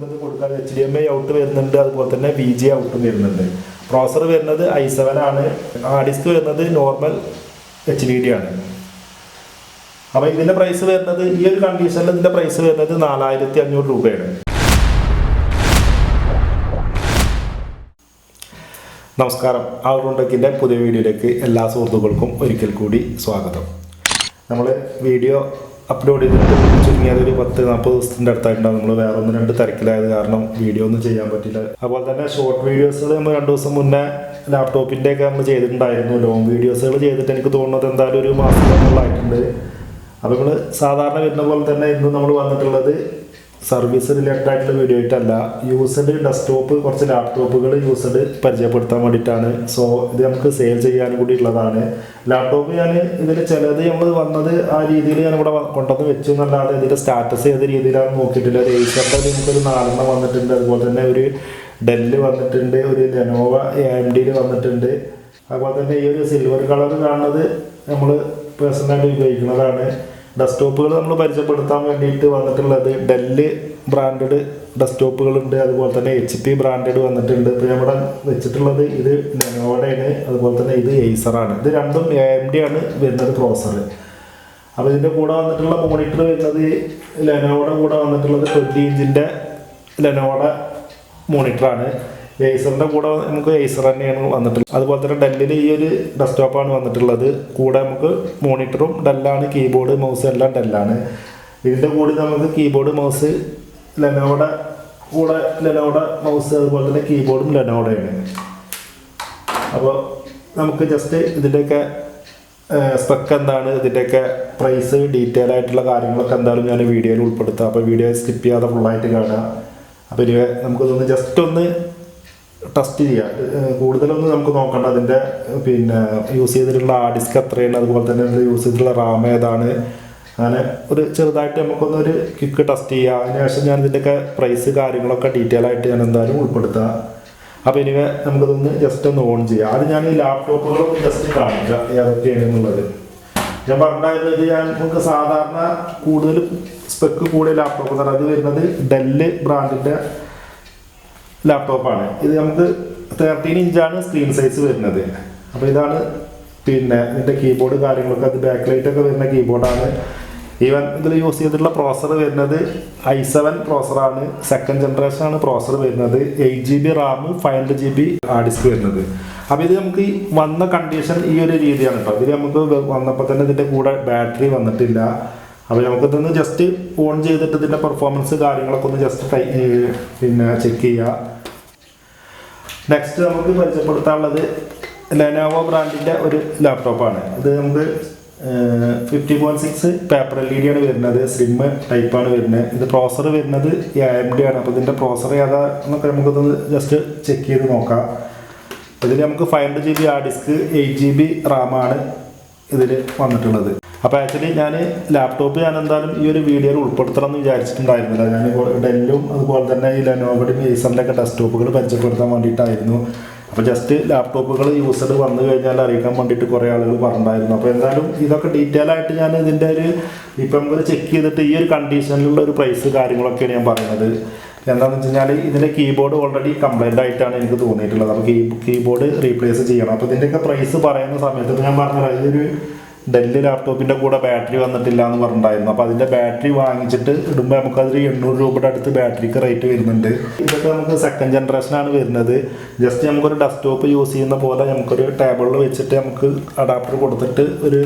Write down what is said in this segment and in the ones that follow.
നമുക്കിത് കൊടുക്കാൻ H D M I out വരുന്നുണ്ട്. അതുപോലെ തന്നെ ബി ജി ഔട്ടും വരുന്നുണ്ട്. പ്രോസർ വരുന്നത് ഐ സെവൻ ആണ്. ഡിസ്ക് വരുന്നത് നോർമൽ എച്ച് ഡി ഡി ആണ്. അപ്പോൾ ഇതിന്റെ പ്രൈസ് വരുന്നത് ഈ ഒരു കണ്ടീഷനിൽ ഇതിന്റെ പ്രൈസ് വരുന്നത് നാലായിരത്തി അഞ്ഞൂറ് രൂപയാണ്. നമസ്കാരം. ആൾറൗണ്ടക്കിന്റെ പുതിയ വീഡിയോയിലേക്ക് എല്ലാ സുഹൃത്തുക്കൾക്കും ഒരിക്കൽ കൂടി സ്വാഗതം. നമ്മൾ വീഡിയോ അപ്ലോഡ് ചെയ്തിട്ട് ചുരുങ്ങിയത് ഒരു പത്ത് നാൽപ്പത് ദിവസത്തിന്റെ അടുത്തായിട്ടുണ്ടാവും. നമ്മൾ വേറെ ഒന്ന് രണ്ട് തിരക്കിലായത് കാരണം വീഡിയോ ഒന്നും ചെയ്യാൻ പറ്റില്ല. അതുപോലെ തന്നെ ഷോർട്ട് വീഡിയോസുകൾ നമ്മൾ രണ്ട് ദിവസം മുന്നേ ലാപ്ടോപ്പിന്റെ ഒക്കെ നമ്മൾ ചെയ്തിട്ടുണ്ടായിരുന്നു. ലോങ് വീഡിയോസുകൾ ചെയ്തിട്ട് എനിക്ക് തോന്നുന്നത് എന്തായാലും ഒരു മാസം നമ്മളായിട്ടുണ്ട് അപ്പോൾ നമ്മൾ സാധാരണ വരുന്ന പോലെ തന്നെ ഇന്ന് നമ്മൾ വന്നിട്ടുള്ളത് സർവീസ് റിലേറ്റഡ് ആയിട്ടുള്ള വീഡിയോ ആയിട്ടല്ല. യൂസ്ഡ് ഡെസ്ക്ടോപ്പ് കുറച്ച് ലാപ്ടോപ്പുകൾ യൂസ്ഡ് പരിചയപ്പെടുത്താൻ വേണ്ടിയിട്ടാണ്. സോ ഇത് നമുക്ക് സെയിൽ ചെയ്യാനും കൂടി ഉള്ളതാണ്. ലാപ്ടോപ്പ് ഞാൻ ഇതിൽ ചിലത് നമ്മൾ വന്നത് ആ രീതിയിൽ ഞാൻ ഇവിടെ കൊണ്ടുവന്ന് വെച്ചു എന്നല്ലാതെ ഇതിന്റെ സ്റ്റാറ്റസ് ഏത് രീതിയിലാണ് നോക്കിയിട്ടില്ല. ഒരു ഏഷ്യന്റെ നമുക്കൊരു നാലെണ്ണം വന്നിട്ടുണ്ട്. അതുപോലെ തന്നെ ഒരു ഡെല്ല് വന്നിട്ടുണ്ട് ഒരു ലെനോവ എ എം ഡിയിൽ വന്നിട്ടുണ്ട്. അതുപോലെ തന്നെ ഈ ഒരു സിൽവർ കളർ കാണുന്നത് നമ്മൾ പേഴ്സണലായിട്ട് ഉപയോഗിക്കുന്നതാണ്. ഡെസ്ക്ടോപ്പുകൾ നമ്മൾ പരിചയപ്പെടുത്താൻ വേണ്ടിയിട്ട് വന്നിട്ടുള്ളത് ഡെല്ല് ബ്രാൻഡഡ് ഡെസ്ക്ടോപ്പുകളുണ്ട് അതുപോലെ തന്നെ എച്ച് പി ബ്രാൻഡഡ് വന്നിട്ടുണ്ട്. ഇപ്പോൾ നമ്മുടെ വെച്ചിട്ടുള്ളത് ഇത് ലെനോവയുടെയാണ് അതുപോലെ തന്നെ ഇത് എയ്സറാണ് ഇത് രണ്ടും എ എം ഡി ആണ് വരുന്നത് പ്രോസർ അപ്പോൾ ഇതിന്റെ കൂടെ വന്നിട്ടുള്ള മോണിറ്റർ വരുന്നത് ലെനോവയുടെ കൂടെ വന്നിട്ടുള്ളത് ട്വന്റി ഇഞ്ചിന്റെ ലെനോവയുടെ മോണിറ്ററാണ് ഏസറിന്റെ കൂടെ നമുക്ക് ഏസർ തന്നെയാണ് വന്നിട്ടുള്ളത്. അതുപോലെ തന്നെ ഡെല്ലിൽ ഈ ഒരു ഡെസ്ക്ടോപ്പാണ് വന്നിട്ടുള്ളത്. കൂടെ നമുക്ക് മോണിറ്ററും ഡെല്ലാണ് കീബോർഡ് മൗസ് എല്ലാം ഡെല്ലാണ് ഇതിന്റെ കൂടെ നമുക്ക് കീബോർഡ് മൗസ് ലെനോടെ കൂടെ ലെനോടെ മൗസ് അതുപോലെ തന്നെ കീബോർഡും ലെനോടെയാണ് അപ്പോൾ നമുക്ക് ജസ്റ്റ് ഇതിന്റെയൊക്കെ സ്പെക്ക് എന്താണ് ഇതിന്റെയൊക്കെ പ്രൈസ് ഡീറ്റെയിൽ ആയിട്ടുള്ള കാര്യങ്ങളൊക്കെ എന്തായാലും ഞാൻ വീഡിയോയിൽ ഉൾപ്പെടുത്താം. അപ്പോൾ വീഡിയോ സ്കിപ്പ് ചെയ്യാതെ ഫുള്ളായിട്ട് കാണുക. അപ്പോൾ ഇനി നമുക്കിതൊന്ന് ജസ്റ്റ് ഒന്ന് ടെസ്റ്റ് ചെയ്യുക കൂടുതലൊന്നും നമുക്ക് നോക്കേണ്ട. അതിന്റെ പിന്നെ യൂസ് ചെയ്തിട്ടുള്ള ആ ഡിസ്ക് എത്രയാണ് അതുപോലെ തന്നെ യൂസ് ചെയ്തിട്ടുള്ള റാം ഏതാണ്. അങ്ങനെ ഒരു ചെറുതായിട്ട് നമുക്കൊന്നൊരു കിക്ക് ടെസ്റ്റ് ചെയ്യുക അതിനുശേഷം ഞാൻ ഇതിന്റെയൊക്കെ പ്രൈസ് കാര്യങ്ങളൊക്കെ ഡീറ്റെയിൽ ആയിട്ട് ഞാൻ എന്തായാലും ഉൾപ്പെടുത്താം. അപ്പോൾ ഇനി നമുക്കിതൊന്ന് ജസ്റ്റ് ഒന്ന് ഓൺ ചെയ്യാം. അത് ഞാൻ ഈ ലാപ്ടോപ്പുകളൊന്ന് ജസ്റ്റ് കാണിക്കുക ഏതൊക്കെയാണ് എന്നുള്ളത്. ഞാൻ പറഞ്ഞായിരുന്നു ഇത് ഞാൻ നമുക്ക് സാധാരണ കൂടുതൽ സ്പെക്ക് കൂടിയ ലാപ്ടോപ്പ് അത് വരുന്നത് ഡെല്ല് ബ്രാൻഡിന്റെ ലാപ്ടോപ്പാണ് ഇത് നമുക്ക് തേർട്ടീൻ ഇഞ്ചാണ് സ്ക്രീൻ സൈസ് വരുന്നത്. അപ്പോൾ ഇതാണ് പിന്നെ ഇതിന്റെ കീബോർഡ് കാര്യങ്ങളൊക്കെ. അത് ബാക്ക് ലൈറ്റ് ഒക്കെ വരുന്ന കീബോർഡാണ് ഈവൻ ഇതിൽ യൂസ് ചെയ്തിട്ടുള്ള പ്രോസർ വരുന്നത് ഐ സെവൻ പ്രോസറാണ് സെക്കൻഡ് ജനറേഷൻ ആണ് പ്രോസർ വരുന്നത്. Eight G B RAM five hundred G B hard disk വരുന്നത്. അപ്പോൾ ഇത് നമുക്ക് വന്ന കണ്ടീഷൻ ഈ ഒരു രീതിയാണ് കേട്ടോ ഇതിൽ നമുക്ക് വന്നപ്പോൾ തന്നെ ഇതിന്റെ കൂടെ ബാറ്ററി വന്നിട്ടില്ല. അപ്പോൾ നമുക്കിതൊന്ന് ജസ്റ്റ് ഓൺ ചെയ്തിട്ട് ഇതിന്റെ പെർഫോമൻസ് കാര്യങ്ങളൊക്കെ ഒന്ന് ജസ്റ്റ് പിന്നെ ചെക്ക് ചെയ്യുക നെക്സ്റ്റ് നമുക്ക് പരിചയപ്പെടുത്താനുള്ളത് ലെനോവോ ബ്രാൻഡിന്റെ ഒരു ലാപ്ടോപ്പാണ് ഇത് നമുക്ക് fifty point six paper L E D ആണ് വരുന്നത് സ്ലിം ടൈപ്പാണ് വരുന്നത്. ഇത് പ്രോസർ വരുന്നത് എ എം ഡി ആണ്. അപ്പോൾ ഇതിന്റെ പ്രോസർ ഏതാ എന്നൊക്കെ നമുക്കത് ജസ്റ്റ് ചെക്ക് ചെയ്ത് നോക്കാം. ഇതിൽ നമുക്ക് five hundred G B hard disk eight G B റാമാണ് ഇതിൽ വന്നിട്ടുള്ളത്. അപ്പോൾ ആക്ച്വലി ഞാൻ ലാപ്ടോപ്പ് ഞാൻ എന്തായാലും ഈ ഒരു വീഡിയോയിൽ ഉൾപ്പെടുത്തണം എന്ന് വിചാരിച്ചിട്ടുണ്ടായിരുന്നില്ല. ഞാൻ ഡെല്ലും അതുപോലെ തന്നെ ഈ ലെനോവയുടെയും ഏസറിന്റെ ഒക്കെ ഡെസ്ക്ടോപ്പുകൾ പരിചയപ്പെടുത്താൻ വേണ്ടിയിട്ടായിരുന്നു. അപ്പോൾ ജസ്റ്റ് ലാപ്ടോപ്പുകൾ യൂസർ വന്നു കഴിഞ്ഞാൽ അറിയിക്കാൻ വേണ്ടിയിട്ട് കുറേ ആളുകൾ പറഞ്ഞിട്ടുണ്ടായിരുന്നു. അപ്പോൾ എന്തായാലും ഇതൊക്കെ ഡീറ്റെയിൽ ആയിട്ട് ഞാൻ ഇതിന്റെ ഒരു ഇപ്പം നമുക്ക് ചെക്ക് ചെയ്തിട്ട് ഈ ഒരു കണ്ടീഷനിലുള്ള ഒരു പ്രൈസ് കാര്യങ്ങളൊക്കെയാണ് ഞാൻ പറയുന്നത്. എന്താണെന്ന് വെച്ച് കഴിഞ്ഞാൽ ഇതിന്റെ കീബോർഡ് ഓൾറെഡി കംപ്ലൈന്റ് ആയിട്ടാണ് എനിക്ക് തോന്നിയിട്ടുള്ളത്. അപ്പോൾ കീ കീബോർഡ് റീപ്ലേസ് ചെയ്യണം. അപ്പോൾ ഇതിന്റെയൊക്കെ പ്രൈസ് പറയുന്ന സമയത്ത് ഞാൻ പറഞ്ഞത് ഇതൊരു ഡെല്ല് ലാപ്ടോപ്പിന്റെ കൂടെ ബാറ്ററി വന്നിട്ടില്ല എന്ന് പറഞ്ഞിട്ടുണ്ടായിരുന്നു. അപ്പോൾ അതിന്റെ ബാറ്ററി വാങ്ങിച്ചിട്ട് ഇടുമ്പോൾ നമുക്കതിൽ എണ്ണൂറ് രൂപയുടെ അടുത്ത് ബാറ്ററിക്ക് റേറ്റ് വരുന്നുണ്ട്. ഇതൊക്കെ നമുക്ക് സെക്കൻഡ് ജനറേഷനാണ് വരുന്നത്. ജസ്റ്റ് നമുക്കൊരു ഡെസ്ക്ടോപ്പ് യൂസ് ചെയ്യുന്ന പോലെ നമുക്കൊരു ടേബിളിൽ വെച്ചിട്ട് നമുക്ക് അഡാപ്റ്റർ കൊടുത്തിട്ട് ഒരു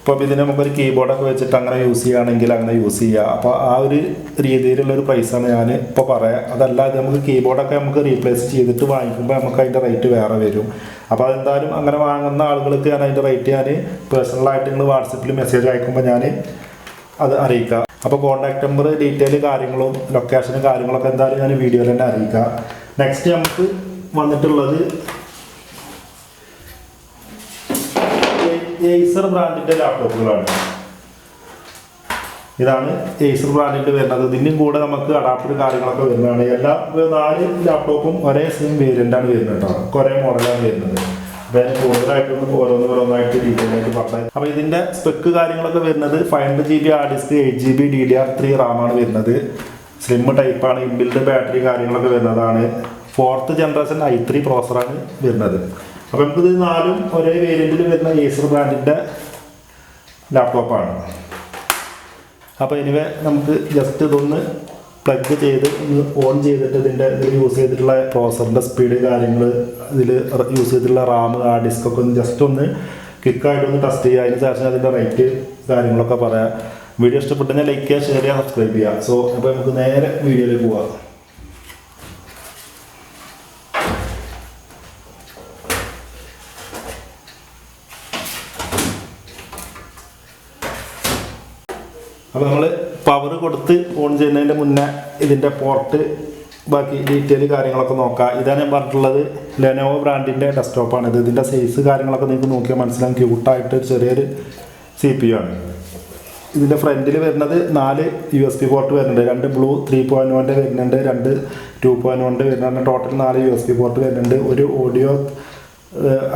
ഇപ്പോൾ ഇതിന് നമുക്കൊരു കീബോർഡൊക്കെ വെച്ചിട്ട് അങ്ങനെ യൂസ് ചെയ്യുകയാണെങ്കിൽ അങ്ങനെ യൂസ് ചെയ്യുക അപ്പോൾ ആ ഒരു രീതിയിലുള്ള ഒരു പ്രൈസാണ് ഞാൻ ഇപ്പോൾ പറയാം. അതല്ലാതെ നമുക്ക് കീബോർഡൊക്കെ നമുക്ക് റീപ്ലേസ് ചെയ്തിട്ട് വാങ്ങിക്കുമ്പോൾ നമുക്ക് അതിന്റെ റേറ്റ് വേറെ വരും. അപ്പോൾ അതെന്തായാലും അങ്ങനെ വാങ്ങുന്ന ആളുകൾക്ക് ഞാൻ അതിന്റെ റേറ്റ് ഞാൻ പേഴ്സണലായിട്ട് നിങ്ങൾ വാട്സപ്പിൽ മെസ്സേജ് അയക്കുമ്പോൾ ഞാൻ അത് അറിയിക്കാം. അപ്പോൾ കോൺടാക്ട് നമ്പർ ഡീറ്റെയിൽ കാര്യങ്ങളും ലൊക്കേഷനും കാര്യങ്ങളൊക്കെ എന്തായാലും ഞാൻ വീഡിയോയിൽ തന്നെ അറിയിക്കാം. നെക്സ്റ്റ് നമുക്ക് വന്നിട്ടുള്ളത് ഏസർ ബ്രാൻഡിന്റെ ലാപ്ടോപ്പുകളാണ് ഇതാണ് ഏസർ ബ്രാൻഡിന്റെ വരുന്നത്. ഇതിന്റെ കൂടെ നമുക്ക് അഡാപ്റ്റർ കാര്യങ്ങളൊക്കെ വരുന്നതാണ്. എല്ലാ നാല് ലാപ്ടോപ്പും ഒരേ സെയിം വേരിയന്റ് ആണ് വരുന്നത് കേട്ടോ. കുറേ മോഡലാണ് വരുന്നത്. അപ്പോൾ അതിന് കൂടുതലായിട്ടൊന്ന് ഓരോന്ന് ഓരോന്നായിട്ട് ഡീറ്റെയിൽ ആയിട്ട് പറഞ്ഞത് അപ്പോൾ ഇതിന്റെ സ്പെക്ക് കാര്യങ്ങളൊക്കെ വരുന്നത് five hundred G B hard disk eight G B D D R three റാമാണ് വരുന്നത്. സ്ലിം ടൈപ്പാണ് ഇൻബിൽഡ് ബാറ്ററി കാര്യങ്ങളൊക്കെ വരുന്നതാണ്. ഫോർത്ത് ജനറേഷൻ ഐ ത്രീ പ്രോസറാണ് വരുന്നത്. അപ്പോൾ നമുക്കിത് നാലും ഒരേ വേരിയന്റിൽ വരുന്ന ഏസർ ബ്രാൻഡിന്റെ ലാപ്ടോപ്പാണ് അപ്പോൾ എനിവേ നമുക്ക് ജസ്റ്റ് ഇതൊന്ന് പ്ലഗ് ചെയ്ത് ഒന്ന് ഓൺ ചെയ്തിട്ട് ഇതിന്റെ ഇതിൽ യൂസ് ചെയ്തിട്ടുള്ള പ്രോസറിന്റെ സ്പീഡ് കാര്യങ്ങൾ ഇതിൽ യൂസ് ചെയ്തിട്ടുള്ള റാം ആ ഡിസ്ക് ഒക്കെ ഒന്ന് ജസ്റ്റ് ഒന്ന് ക്വിക്കായിട്ടൊന്ന് ടെസ്റ്റ് ചെയ്യുക. അതിന് ശേഷം അതിന്റെ റേറ്റ് കാര്യങ്ങളൊക്കെ പറയാം. വീഡിയോ ഇഷ്ടപ്പെട്ടെങ്കിൽ ലൈക്ക് ചെയ്യുക ഷെയർ ചെയ്യുക സബ്സ്ക്രൈബ് ചെയ്യുക. സോ അപ്പോൾ നമുക്ക് നേരെ വീഡിയോയിലേക്ക് പോവാം. അപ്പോൾ നമ്മൾ പവർ കൊടുത്ത് ഓൺ ചെയ്യുന്നതിന്റെ മുന്നേ ഇതിന്റെ പോർട്ട് ബാക്കി ഡീറ്റെയിൽ കാര്യങ്ങളൊക്കെ നോക്കാം. ഇതാണ് ഞാൻ പറഞ്ഞിട്ടുള്ളത് ലെനോവോ ബ്രാൻഡിന്റെ ഡെസ്ക്ടോപ്പാണ് ഇത്. ഇതിന്റെ സൈസ് കാര്യങ്ങളൊക്കെ നിങ്ങൾക്ക് നോക്കിയാൽ മനസ്സിലാകും ക്യൂട്ടായിട്ട് ചെറിയൊരു സി പി യു ആണ്. ഇതിന്റെ ഫ്രണ്ടിൽ വരുന്നത് നാല് യു എസ് പി പോർട്ട് വരുന്നുണ്ട്. രണ്ട് ബ്ലൂ ത്രീ പോയിന്റ് വണ്ണിന്റെ വരുന്നുണ്ട്. രണ്ട് ടു പോയിന്റ് വണ്ണിന്റെ വരുന്നുണ്ട്. ടോട്ടൽ നാല് യു എസ് പി പോർട്ട് വരുന്നുണ്ട്. ഒരു ഓഡിയോ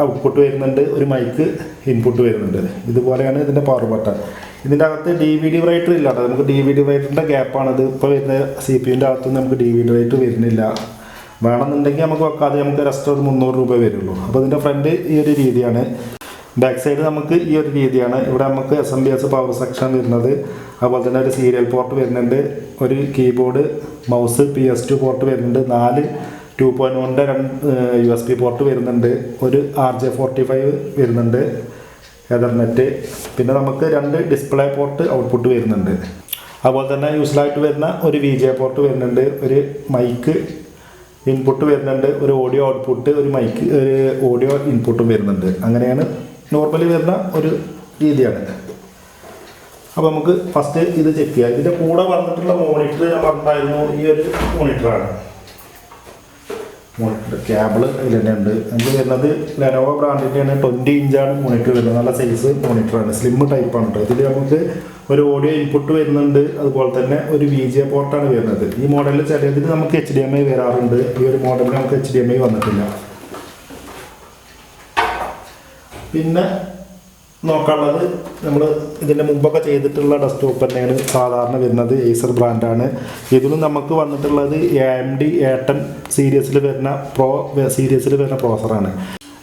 ഔട്ട്പുട്ട് വരുന്നുണ്ട്. ഒരു മൈക്ക് ഇൻപുട്ട് വരുന്നുണ്ട്. ഇതുപോലെയാണ് ഇതിന്റെ പവർ ബട്ടൺ ഇതിന്റെ അകത്ത് ഡി വി ഡി റൈറ്റർ ഇല്ല. നമുക്ക് ഡി വി ഡി റൈറ്ററിന്റെ ഗ്യാപ്പാണ് ഇത് ഇപ്പോൾ വരുന്ന സി പി യുന്റെ അകത്ത് നമുക്ക് ഡി വി ഡി റൈറ്റർ വരുന്നില്ല. വേണമെന്നുണ്ടെങ്കിൽ നമുക്ക് വെക്കാതെ നമുക്ക് റെസ്റ്റ് ഒരു മുന്നൂറ് രൂപ വരുള്ളൂ. അപ്പോൾ ഇതിന്റെ ഫ്രണ്ട് ഈ ഒരു രീതിയാണ്. ബാക്ക് സൈഡ് നമുക്ക് ഈ ഒരു രീതിയാണ്. ഇവിടെ നമുക്ക് S M B S power section വരുന്നത്. അതുപോലെ തന്നെ ഒരു സീരിയൽ പോർട്ട് വരുന്നുണ്ട്. ഒരു keyboard mouse P S two port വരുന്നുണ്ട്. നാല് ടു പോയിന്റ് വണ്ണിന്റെ രണ്ട് യു എസ് പി പോർട്ട് വരുന്നുണ്ട്. ഒരു ആർ ജെ ഫോർട്ടി ഫൈവ് വരുന്നുണ്ട്. എതർനെറ്റ് പിന്നെ നമുക്ക് രണ്ട് ഡിസ്പ്ലേ പോർട്ട് ഔട്ട്പുട്ട് വരുന്നുണ്ട്. അതുപോലെ തന്നെ യൂസ്ഫുള്ളായിട്ട് വരുന്ന ഒരു വി ജെ പോർട്ട് വരുന്നുണ്ട്. ഒരു മൈക്ക് ഇൻപുട്ട് വരുന്നുണ്ട്. ഒരു ഓഡിയോ ഔട്ട്പുട്ട് ഒരു മൈക്ക് ഒരു ഓഡിയോ ഇൻപുട്ടും വരുന്നുണ്ട്. അങ്ങനെയാണ് നോർമലി വരുന്ന ഒരു രീതിയാണ് അപ്പോൾ നമുക്ക് ഫസ്റ്റ് ഇത് ചെക്ക് ചെയ്യാം. ഇതിന്റെ കൂടെ വന്നിട്ടുള്ള മോണിറ്റർ ഞാൻ പറഞ്ഞായിരുന്നു ഈ ഒരു മോണിറ്ററാണ് മോണിറ്റർ ക്യാബിൾ ഇതിൽ തന്നെ ഉണ്ട് നമുക്ക് വരുന്നത് ലെനോവോ ബ്രാൻഡിന്റെയാണ് ട്വന്റി ഇഞ്ചാണ് മോണിറ്റർ വരുന്നത്. നല്ല സൈസ് മോണിറ്ററാണ് സ്ലിം ടൈപ്പാണ് കേട്ടോ ഇതിൽ നമുക്ക് ഒരു ഓഡിയോ ഇൻപുട്ട് വരുന്നുണ്ട്. അതുപോലെ തന്നെ ഒരു വി ജി പോർട്ടാണ് വരുന്നത്. ഈ മോഡലിൽ ചിലതിൽ നമുക്ക് എച്ച് ഡി എം ഐ വരാറുണ്ട്. ഈ ഒരു മോഡലിൽ നമുക്ക് എച്ച് ഡി എം ഐ വന്നിട്ടില്ല. പിന്നെ നോക്കാനുള്ളത് നമ്മൾ ഇതിന്റെ മുമ്പൊക്കെ ചെയ്തിട്ടുള്ള ഡെസ്ക്ടോപ്പ് തന്നെയാണ് സാധാരണ വരുന്നത്. ഏസർ ബ്രാൻഡാണ് ഇതിലും നമുക്ക് വന്നിട്ടുള്ളത് എ എം ഡി ഏട്ടൻ സീരീസിൽ വരുന്ന പ്രോ സീരീസിൽ വരുന്ന പ്രോസറാണ്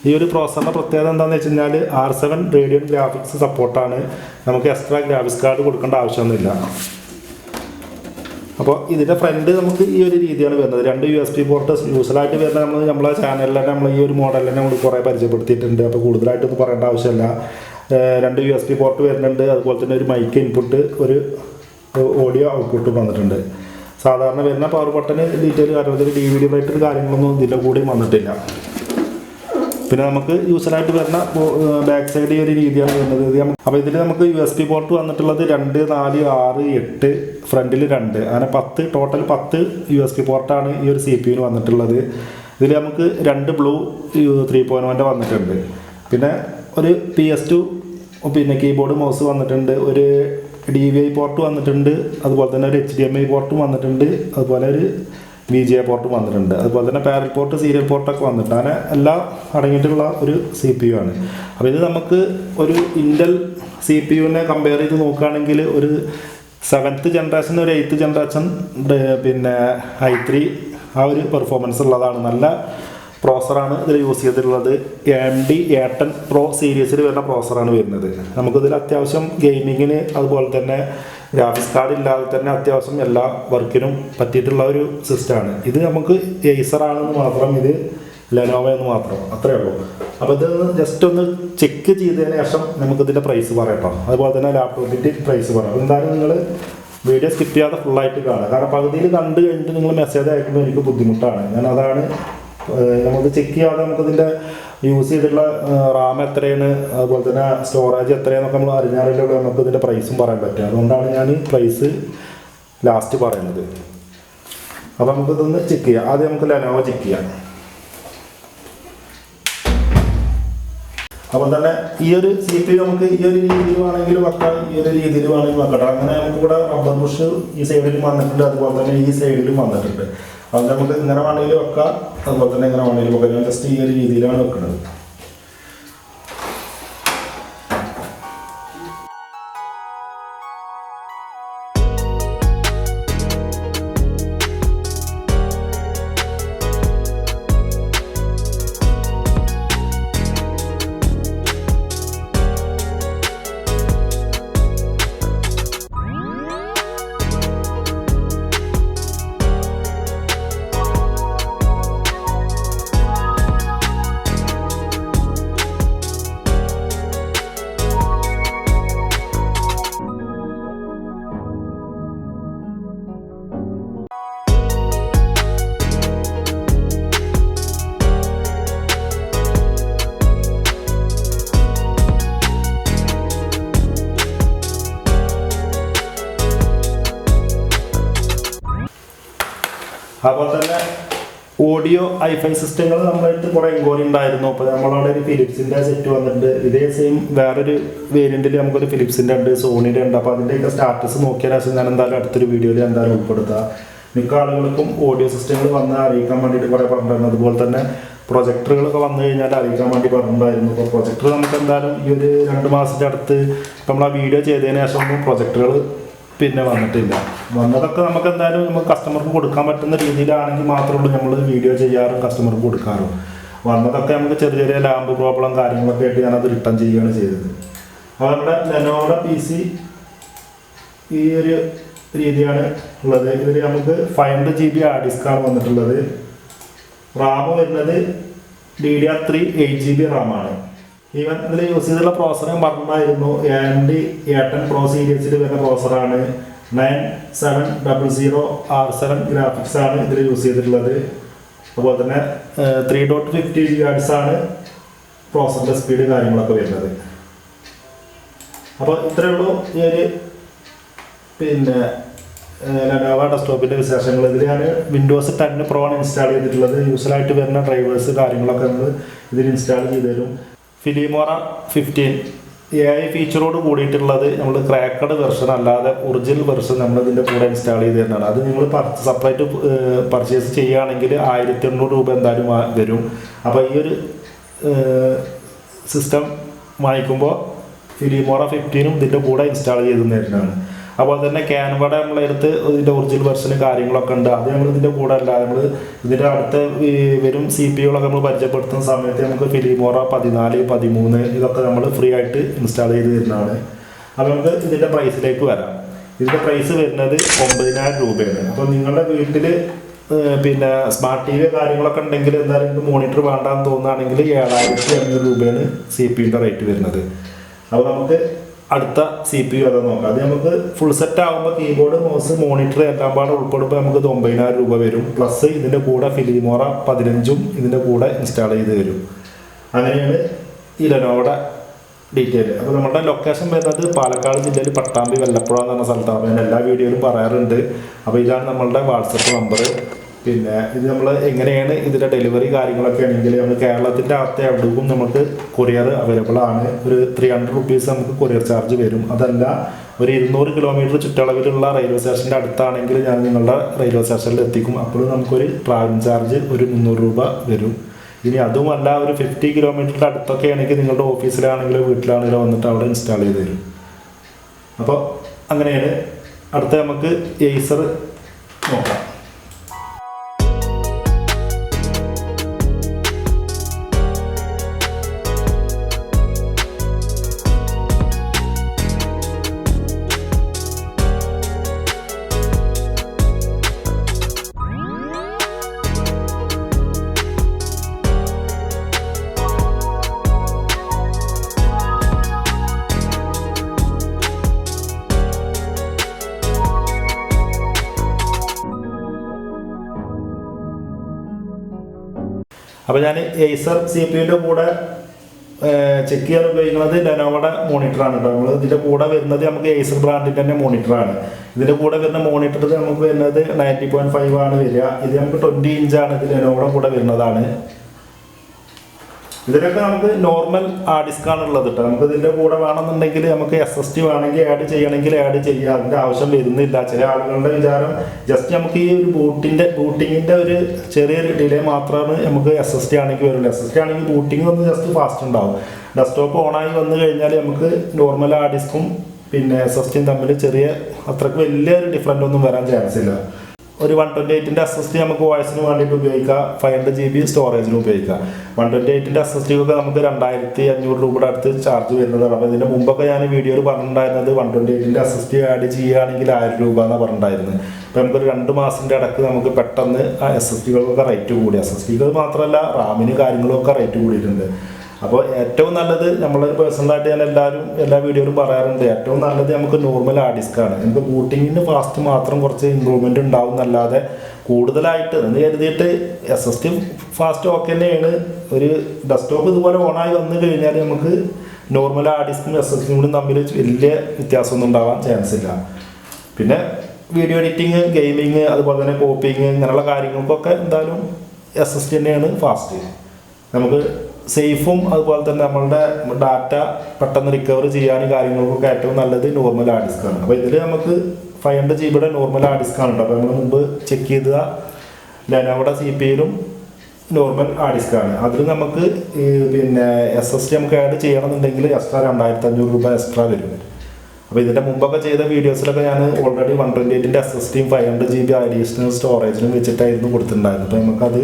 ഈ ഒരു പ്രോസറിന്റെ പ്രത്യേകത എന്താണെന്ന് വെച്ച് കഴിഞ്ഞാൽ ആർ സെവൻ റേഡിയൻ ഗ്രാഫിക്സ് സപ്പോർട്ടാണ് നമുക്ക് എക്സ്ട്രാ ഗ്രാഫിക്സ് കാർഡ് കൊടുക്കേണ്ട ആവശ്യമൊന്നുമില്ല. അപ്പോൾ ഇതിന്റെ ഫ്രണ്ട് നമുക്ക് ഈ ഒരു രീതിയാണ് വരുന്നത്. രണ്ട് യു എസ് പി പോർട്ട് യൂസലായിട്ട് വരുന്ന നമ്മൾ നമ്മളെ ചാനലിൽ തന്നെ നമ്മൾ ഈ ഒരു മോഡലിനെ നമ്മൾ കുറേ പരിചയപ്പെടുത്തിയിട്ടുണ്ട്. അപ്പോൾ കൂടുതലായിട്ടൊന്നും പറയേണ്ട ആവശ്യമില്ല. രണ്ട് യു എസ് പി പോർട്ട് വരുന്നുണ്ട്. അതുപോലെ തന്നെ ഒരു മൈക്ക് ഇൻപുട്ട് ഒരു ഓഡിയോ ഔട്ട്പുട്ടും വന്നിട്ടുണ്ട്. സാധാരണ വരുന്ന പവർ ബട്ടന് ഡീറ്റെയിൽ കാര്യത്തിൽ ഡി വി ഡി റൈറ്റർ കാര്യങ്ങളൊന്നും ഇതിന്റെ കൂടി വന്നിട്ടില്ല. പിന്നെ നമുക്ക് യൂസറായിട്ട് വരുന്ന ബാക്ക് സൈഡ് ഈ ഒരു രീതിയാണ് വരുന്നത്. അപ്പോൾ ഇതിൽ നമുക്ക് യു എസ് പി പോർട്ട് വന്നിട്ടുള്ളത് രണ്ട് നാല് ആറ് എട്ട് ഫ്രണ്ടിൽ രണ്ട്. അങ്ങനെ പത്ത് ടോട്ടൽ പത്ത് യു എസ് പി പോർട്ടാണ് ഈ ഒരു സി പി യുന് വന്നിട്ടുള്ളത്. ഇതിൽ നമുക്ക് രണ്ട് ബ്ലൂ ത്രീ പോയിന്റ് വന്നിട്ടുണ്ട്. പിന്നെ ഒരു പി എസ് ടു പിന്നെ കീബോർഡ് മൗസ് വന്നിട്ടുണ്ട് ഒരു ഡി വി ഐ പോർട്ട് വന്നിട്ടുണ്ട് അതുപോലെ തന്നെ ഒരു എച്ച് ഡി എം ഐ പോർട്ടും വന്നിട്ടുണ്ട് അതുപോലെ ഒരു വി ജി ഐ പോർട്ടും വന്നിട്ടുണ്ട് അതുപോലെ തന്നെ പാരൽ പോർട്ട് സീരിയൽ പോർട്ടൊക്കെ വന്നിട്ടുണ്ട്. അങ്ങനെ എല്ലാം അടങ്ങിയിട്ടുള്ള ഒരു സി പി യു ആണ്. അപ്പോൾ ഇത് നമുക്ക് ഒരു ഇന്റൽ സി പി യുവിനെ കമ്പയർ ചെയ്ത് നോക്കുകയാണെങ്കിൽ ഒരു സെവൻത്ത് ജനറേഷൻ ഒരു എയ്ത്ത് ജനറേഷൻ പിന്നെ ഐ ത്രീ ആ ഒരു പെർഫോമൻസ് ഉള്ളതാണ്. നല്ല പ്രോസറാണ് ഇതിൽ യൂസ് ചെയ്തിട്ടുള്ളത്. എം ഡി ഏട്ടൻ പ്രോ സീരീസിൽ വരുന്ന പ്രോസറാണ് വരുന്നത്. നമുക്കിതിൽ അത്യാവശ്യം ഗെയിമിങ്ങിന് അതുപോലെ തന്നെ ഗ്രാഫിക്സ് കാർഡ് ഇല്ലാതെ തന്നെ അത്യാവശ്യം എല്ലാ വർക്കിനും പറ്റിയിട്ടുള്ള ഒരു സിസ്റ്റമാണ് ഇത് നമുക്ക് ഏസറാണെന്ന് മാത്രം ഇത് ലെനോവ എന്ന് മാത്രം. അത്രേ ഉള്ളൂ. അപ്പോൾ ഇത് ജസ്റ്റ് ഒന്ന് ചെക്ക് ചെയ്തതിന് ശേഷം നമുക്കിതിന്റെ പ്രൈസ് പറയട്ടോ അതുപോലെ തന്നെ ലാപ്ടോപ്പിന്റെ പ്രൈസ് പറയാം. എന്തായാലും നിങ്ങൾ വീഡിയോ സ്കിപ്പ് ചെയ്യാതെ ഫുള്ളായിട്ട് കാണുക. കാരണം പകുതിയിൽ കണ്ടു കഴിഞ്ഞിട്ട് നിങ്ങൾ മെസ്സേജ് അയക്കുമ്പോൾ എനിക്ക് ബുദ്ധിമുട്ടാണ്. ഞാൻ അതാണ് നമുക്ക് ചെക്ക് ചെയ്യാതെ നമുക്കതിന്റെ യൂസ് ചെയ്തിട്ടുള്ള റാം എത്രയാണ് അതുപോലെ തന്നെ സ്റ്റോറേജ് എത്രയാണെന്നൊക്കെ നമ്മൾ അറിഞ്ഞാലല്ലേ നമുക്ക് ഇതിന്റെ പ്രൈസും പറയാൻ പറ്റുക. അതുകൊണ്ടാണ് ഞാൻ പ്രൈസ് ലാസ്റ്റ് പറയുന്നത്. അപ്പോൾ നമുക്കിതൊന്ന് ചെക്ക് ചെയ്യാം. ആദ്യം നമുക്ക് ലെനോവ ചെക്ക് ചെയ്യാം. അപ്പോൾ തന്നെ ഈ ഒരു സി പി നമുക്ക് ഈ ഒരു രീതിയിൽ വേണമെങ്കിൽ വെക്കാം ഈ ഒരു രീതിയിൽ വേണമെങ്കിൽ വെക്കട്ടെ. അങ്ങനെ നമുക്ക് ഇവിടെ റബ്ബർ ബുഷ് ഈ സൈഡിലും വന്നിട്ടുണ്ട് അതുപോലെ തന്നെ ഈ സൈഡിലും വന്നിട്ടുണ്ട്. അപ്പോൾ നമുക്ക് ഇങ്ങനെ വേണമെങ്കിൽ വെക്കാം അതുപോലെ തന്നെ ഇങ്ങനെ വേണമെങ്കിൽ വെക്കാം. ഞാൻ ജസ്റ്റ് ഈ ഒരു രീതിയിലാണ് വെക്കുന്നത്. അതുപോലെ തന്നെ ഓഡിയോ ഐഫൈ സിസ്റ്റങ്ങൾ നമ്മളായിട്ട് കുറേ എൻക്വയറി ഉണ്ടായിരുന്നു. അപ്പോൾ നമ്മളവിടെ ഒരു ഫിലിപ്സിന്റെ സെറ്റ് വന്നിട്ടുണ്ട്. ഇതേ സെയിം വേറൊരു വേരിയന്റിൽ നമുക്കൊരു ഫിലിപ്സിന്റെ ഉണ്ട് സോണിയുടെ ഉണ്ട്. അപ്പോൾ അതിന്റെയൊക്കെ സ്റ്റാറ്റസ് നോക്കിയ ശേഷം ഞാൻ എന്തായാലും അടുത്തൊരു വീഡിയോയിൽ എന്തായാലും ഉൾപ്പെടുത്തുക മിക്ക ആളുകൾക്കും ഓഡിയോ സിസ്റ്റങ്ങൾ വന്ന് അറിയിക്കാൻ വേണ്ടിയിട്ട് കുറേ പറഞ്ഞിരുന്നു അതുപോലെ തന്നെ പ്രൊജക്ടറുകളൊക്കെ വന്നു കഴിഞ്ഞാൽ അറിയിക്കാൻ വേണ്ടി പറഞ്ഞിട്ടുണ്ടായിരുന്നു. അപ്പോൾ പ്രൊജക്ടർ നമുക്ക് എന്തായാലും ഈ ഒരു രണ്ട് മാസത്തിന്റെ അടുത്ത് നമ്മൾ ആ വീഡിയോ ചെയ്തതിന് ശേഷം പ്രൊജക്ടറുകൾ പിന്നെ വന്നിട്ടില്ല. വന്നതൊക്കെ നമുക്ക് എന്തായാലും നമുക്ക് കസ്റ്റമർക്ക് കൊടുക്കാൻ പറ്റുന്ന രീതിയിലാണെങ്കിൽ മാത്രമേ ഉള്ളൂ നമ്മൾ വീഡിയോ ചെയ്യാറും കസ്റ്റമർക്ക് കൊടുക്കാറും. വന്നതൊക്കെ നമുക്ക് ചെറിയ ചെറിയ ലാമ്പ് പ്രോബ്ലം കാര്യങ്ങളൊക്കെ ആയിട്ട് ഞാനത് റിട്ടേൺ ചെയ്യുകയാണ് ചെയ്തത്. അവരുടെ ലെനോയുടെ പി സി ഈ ഒരു രീതിയാണ് ഉള്ളത്. ഇതിൽ നമുക്ക് ഫൈവ് ഹൺഡ്രഡ് ജി ബി ആഡിസ്കാണ് വന്നിട്ടുള്ളത്. റാം വരുന്നത് D D R three eight G B റാമാണ് even ഇതിൽ യൂസ് ചെയ്തിട്ടുള്ള പ്രോസർ ഞാൻ പറഞ്ഞായിരുന്നു ആൻഡ് ഏട്ടൻ പ്രോ സീരീസിൽ വരുന്ന പ്രോസറാണ് nine seven double zero R seven graphics ആണ് ഇതിൽ യൂസ് ചെയ്തിട്ടുള്ളത്. അതുപോലെ തന്നെ three dot fifty G hertz ആണ് പ്രോസറിന്റെ സ്പീഡ് കാര്യങ്ങളൊക്കെ വരുന്നത്. അപ്പോൾ ഇത്രയേ ഉള്ളൂ ഈ ഒരു പിന്നെ ലനോവ ഡെസ്ക്ടോപ്പിന്റെ വിശേഷങ്ങൾ. ഇതിൽ ഞാൻ വിൻഡോസ് ടെൻ പ്രോ ആണ് ഇൻസ്റ്റാൾ ചെയ്തിട്ടുള്ളത്. യൂസ്വലായിട്ട് വരുന്ന ഡ്രൈവേഴ്സ് കാര്യങ്ങളൊക്കെ നമ്മൾ ഇതിൽ ഇൻസ്റ്റാൾ ചെയ്തു തരും. ഫിലിമോറ ഫിഫ്റ്റീൻ എ ഐ ഫീച്ചറോട് കൂടിയിട്ടുള്ളത് നമ്മൾ ക്രാക്കഡ് വെർഷൻ അല്ലാതെ ഒറിജിനൽ വെർഷൻ നമ്മൾ ഇതിന്റെ കൂടെ ഇൻസ്റ്റാൾ ചെയ്ത് തരുന്നതാണ് അത് നിങ്ങൾ സെപ്പറേറ്റ് പർച്ചേസ് ചെയ്യുകയാണെങ്കിൽ ആയിരത്തി എണ്ണൂറ് രൂപ എന്തായാലും വരും. അപ്പോൾ ഈ ഒരു സിസ്റ്റം വാങ്ങിക്കുമ്പോൾ ഫിലിമോറ ഫിഫ്റ്റീനും ഇതിന്റെ കൂടെ ഇൻസ്റ്റാൾ ചെയ്ത് തരുന്നതാണ് അതുപോലെ തന്നെ ക്യാൻവയുടെ നമ്മളെടുത്ത് ഇതിന്റെ ഒറിജിനൽ വെർഷന് കാര്യങ്ങളൊക്കെ ഉണ്ട്. അത് നമ്മൾ ഇതിന്റെ കൂടെ അല്ല നമ്മൾ ഇതിന്റെ അടുത്ത വരും സി പി യുകളൊക്കെ നമ്മൾ പരിചയപ്പെടുത്തുന്ന സമയത്ത് നമുക്ക് ഫിലിമോറ പതിനാല് പതിമൂന്ന് ഇതൊക്കെ നമ്മൾ ഫ്രീ ആയിട്ട് ഇൻസ്റ്റാൾ ചെയ്ത് തരുന്നതാണ്. അപ്പോൾ നമുക്ക് ഇതിന്റെ പ്രൈസിലേക്ക് വരാം. ഇതിന്റെ പ്രൈസ് വരുന്നത് ഒമ്പതിനായിരം രൂപയാണ്. അപ്പോൾ നിങ്ങളുടെ വീട്ടിൽ പിന്നെ സ്മാർട്ട് ടി വി കാര്യങ്ങളൊക്കെ ഉണ്ടെങ്കിൽ എന്തായാലും മോണിറ്റർ വേണ്ടാന്ന് തോന്നുകയാണെങ്കിൽ ഏഴായിരത്തി അഞ്ഞൂറ് രൂപയാണ് സി പി റേറ്റ് വരുന്നത്. അപ്പോൾ നമുക്ക് അടുത്ത സി പി യു അതാ നോക്കാം. അത് നമുക്ക് ഫുൾ സെറ്റ് ആകുമ്പോൾ കീബോർഡ് മൗസ് മോണിറ്റർ എല്ലാം പാടെ ഉൾപ്പെടുമ്പോൾ നമുക്ക് ഒമ്പതിനായിരം രൂപ വരും. പ്ലസ് ഇതിന്റെ കൂടെ ഫിലിമോറ പതിനഞ്ചും ഇതിന്റെ കൂടെ ഇൻസ്റ്റാൾ ചെയ്ത് തരും അങ്ങനെയാണ് ഈ ലെനോവയുടെ ഡീറ്റെയിൽ അപ്പോൾ നമ്മുടെ ലൊക്കേഷൻ വരുന്നത് പാലക്കാട് ജില്ലയിൽ പട്ടാമ്പി വല്ലപ്പുഴ എന്ന് പറഞ്ഞ സ്ഥലത്താണ്. ഞാൻ എല്ലാ വീഡിയോയിലും പറയാറുണ്ട്. അപ്പോൾ ഇതാണ് നമ്മളുടെ വാട്സപ്പ് നമ്പർ പിന്നെ ഇത് നമ്മൾ എങ്ങനെയാണ് ഇതിന്റെ ഡെലിവറി കാര്യങ്ങളൊക്കെ ആണെങ്കിൽ നമ്മൾ കേരളത്തിന്റെ അകത്തെ എവിടെയും നമുക്ക് കൊറിയർ അവൈലബിൾ ആണ്. ഒരു ത്രീ ഹൺഡ്രഡ് റുപ്പീസ് നമുക്ക് കൊറിയർ ചാർജ് വരും. അതല്ല ഒരു ഇരുന്നൂറ് കിലോമീറ്റർ ചുറ്റളവിലുള്ള റെയിൽവേ സ്റ്റേഷന്റെ അടുത്താണെങ്കിൽ ഞാൻ നിങ്ങളുടെ റെയിൽവേ സ്റ്റേഷനിൽ എത്തിക്കും. അപ്പോൾ നമുക്കൊരു ട്രാവലിംഗ് ചാർജ് ഒരു മുന്നൂറ് രൂപ വരും. ഇനി അതുമല്ല ഒരു ഫിഫ്റ്റി കിലോമീറ്ററിന്റെ അടുത്തൊക്കെ ആണെങ്കിൽ നിങ്ങളുടെ ഓഫീസിലാണെങ്കിലോ വീട്ടിലാണെങ്കിലോ വന്നിട്ട് അവിടെ ഇൻസ്റ്റാൾ ചെയ്ത് തരും. അപ്പോൾ അങ്ങനെയാണ്. അടുത്ത നമുക്ക് എയ്സർ നോക്കാം. അപ്പോൾ ഞാൻ എയ്സർ സി പി യുടെ കൂടെ ചെക്ക് ചെയ്യാൻ ഉപയോഗിക്കുന്നത് ലെനോവയുടെ മോണിറ്ററാണ് കേട്ടോ നമ്മൾ ഇതിന്റെ കൂടെ വരുന്നത് നമുക്ക് എയ്സർ ബ്രാൻഡിന്റെ തന്നെ മോണിറ്ററാണ് ഇതിന്റെ കൂടെ വരുന്ന മോണിറ്റർ നമുക്ക് വരുന്നത് നയന്റി പോയിന്റ് ഫൈവ് ആണ് വരിക. ഇത് നമുക്ക് ട്വന്റി ഇഞ്ചാണ് ഇത് ലെനോവയുടെ കൂടെ വരുന്നതാണ്. ഇതിനൊക്കെ നമുക്ക് നോർമൽ ആ ഡിസ്കാണ് ഉള്ളത് കേട്ടോ നമുക്ക് ഇതിന്റെ കൂടെ വേണമെന്നുണ്ടെങ്കിൽ നമുക്ക് എസ് എസ് ടി വേണമെങ്കിൽ ആഡ് ചെയ്യണമെങ്കിൽ ആഡ് ചെയ്യുക അതിന്റെ ആവശ്യം വരുന്നില്ല. ചില ആളുകളുടെ വിചാരം ജസ്റ്റ് നമുക്ക് ഈ ഒരു ബൂട്ടിന്റെ ബൂട്ടിങ്ങിന്റെ ഒരു ചെറിയൊരു ഡിലേ മാത്രമാണ് നമുക്ക് എസ് എസ് ടി ആണെങ്കിൽ വരുള്ളൂ. എസ് എസ് ടി ആണെങ്കിൽ ബൂട്ടിങ് ഒന്ന് ജസ്റ്റ് ഫാസ്റ്റ് ഉണ്ടാവും. ഡെസ്ക്ടോപ്പ് ഓണായി വന്നു കഴിഞ്ഞാൽ നമുക്ക് നോർമൽ ആ ഡിസ്കും പിന്നെ എസ് എസ് ടിയും തമ്മിൽ ചെറിയ അത്രയ്ക്ക് വലിയൊരു ഡിഫറന്റ് ഒന്നും വരാൻ ചാൻസ് ഇല്ല. ഒരു വൺ ട്വന്റി എയ്റ്റിന്റെ എസ് എസ് ടി നമുക്ക് വോയിസിന് വേണ്ടിയിട്ട് ഉപയോഗിക്കാം. ഫൈവ് ഹൺഡ്രഡ് ജി ബി സ്റ്റോറേജിന് ഉപയോഗിക്കാം. വൺ ട്വന്റി എയ്റ്റിന്റെ എസ് എസ് ഒക്കെ നമുക്ക് രണ്ടായിരത്തി അഞ്ഞൂറ് രൂപയുടെ അടുത്ത് ചാർജ് വരുന്നതാണ്. അപ്പോൾ ഇതിന്റെ മുമ്പൊക്കെ ഞാൻ വീഡിയോയിൽ പറഞ്ഞിട്ടുണ്ടായിരുന്നത് വൺ ട്വന്റി എയ്റ്റിന്റെ എസ് എസ് ടി ആഡ് ചെയ്യുകയാണെങ്കിൽ ആയിരം രൂപ എന്നാണ് പറഞ്ഞിട്ടുണ്ടായിരുന്നത്. അപ്പോൾ നമുക്കൊരു രണ്ട് മാസത്തിന്റെ ഇടയ്ക്ക് നമുക്ക് പെട്ടെന്ന് എസ് എസ് ടികൾക്കൊക്കെ റേറ്റ് കൂടി. എസ് എസ് ടികൾ മാത്രമല്ല റാമിന് കാര്യങ്ങളൊക്കെ റേറ്റ് കൂടിയിട്ടുണ്ട്. അപ്പോൾ ഏറ്റവും നല്ലത് നമ്മൾ പേഴ്സണലായിട്ട് ഞാൻ എല്ലാവരും എല്ലാ വീഡിയോയിലും പറയാറുണ്ട് ഏറ്റവും നല്ലത് നമുക്ക് നോർമൽ ആ ആണ്. നമുക്ക് ബൂട്ടിങ്ങിന് ഫാസ്റ്റ് മാത്രം കുറച്ച് ഇമ്പ്രൂവ്മെന്റ് ഉണ്ടാവും എന്നല്ലാതെ കൂടുതലായിട്ട് എന്ന് കരുതിയിട്ട് S S T fast okay തന്നെയാണ്. ഒരു ഡെസ്ക്ടോപ്പ് ഇതുപോലെ ഓണായി വന്നു കഴിഞ്ഞാൽ നമുക്ക് നോർമൽ ആ ഡിസ്കും എസ് എസ് ടിയും തമ്മിൽ വലിയ വ്യത്യാസമൊന്നും ഉണ്ടാവാൻ ചാൻസ് ഇല്ല. പിന്നെ വീഡിയോ എഡിറ്റിങ് ഗെയിമിങ് അതുപോലെ തന്നെ കോപ്പിങ് ഇങ്ങനെയുള്ള കാര്യങ്ങൾക്കൊക്കെ എന്തായാലും എസ് എസ് ടി തന്നെയാണ് ഫാസ്റ്റ് നമുക്ക് സേഫും അതുപോലെ തന്നെ നമ്മളുടെ ഡാറ്റ പെട്ടെന്ന് റിക്കവർ ചെയ്യാനും കാര്യങ്ങൾക്കൊക്കെ ഏറ്റവും നല്ലത് നോർമൽ ഹാർഡ് ഡിസ്ക് ആണ്. അപ്പോൾ ഇതിൽ നമുക്ക് ഫൈവ് ഹൺഡ്രഡ് ജി ബിയുടെ നോർമൽ ഹാർഡ് ഡിസ്ക് ആണ് അപ്പോൾ നമ്മൾ മുമ്പ് ചെക്ക് ചെയ്ത ലെനോയുടെ സി പി യിലും നോർമൽ ഹാർഡ് ഡിസ്ക് ആണ്. അതിൽ നമുക്ക് പിന്നെ എസ് എസ് ടി നമുക്ക് ആഡ് ചെയ്യണമെന്നുണ്ടെങ്കിൽ എക്സ്ട്രാ രണ്ടായിരത്തി അഞ്ഞൂറ് രൂപ എക്സ്ട്രാ വരും. അപ്പോൾ ഇതിന്റെ മുമ്പൊക്കെ ചെയ്ത വീഡിയോസിലൊക്കെ ഞാൻ ഓൾറെഡി വൺ ട്വന്റി എയ്റ്റിന്റെ എസ് എസ് ടിയും five hundred G B additional സ്റ്റോറേജിനും വെച്ചിട്ടായിരുന്നു കൊടുത്തിട്ടുണ്ടായിരുന്നത്. അപ്പോൾ നമുക്കത്